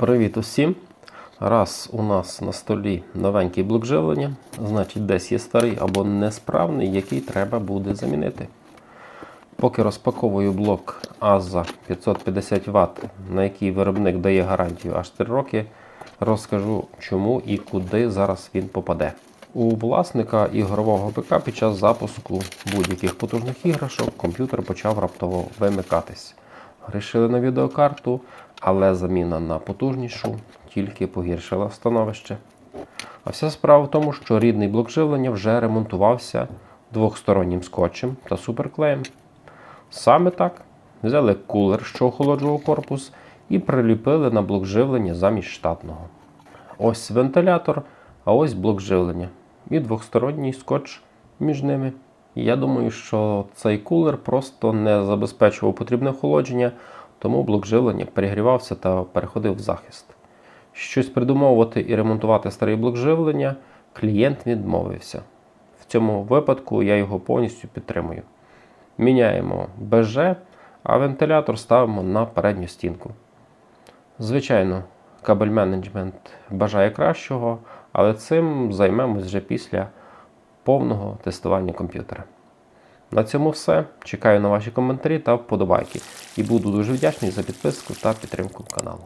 Привіт усім! Раз у нас на столі новенький блок живлення, значить десь є старий або несправний, який треба буде замінити. Поки розпаковую блок AZA 550 Вт, на який виробник дає гарантію аж 3 роки, розкажу чому і куди зараз він попаде. У власника ігрового ПК під час запуску будь-яких потужних іграшок комп'ютер почав раптово вимикатись. Рішили на відеокарту, але заміна на потужнішу тільки погіршила становище. А вся справа в тому, що рідний блок живлення вже ремонтувався двохстороннім скотчем та суперклеєм. Саме так взяли кулер, що охолоджував корпус, і приліпили на блок живлення замість штатного. Ось вентилятор, а ось блок живлення. І двохсторонній скотч між ними. Я думаю, що цей кулер просто не забезпечував потрібне охолодження, тому блок живлення перегрівався та переходив в захист. Щось придумовувати і ремонтувати старий блок живлення клієнт відмовився. В цьому випадку я його повністю підтримую. Міняємо БЖ, а вентилятор ставимо на передню стінку. Звичайно, кабель менеджмент бажає кращого, але цим займемось вже після повного тестування комп'ютера. На цьому все. Чекаю на ваші коментарі та вподобайки. І буду дуже вдячний за підписку та підтримку каналу.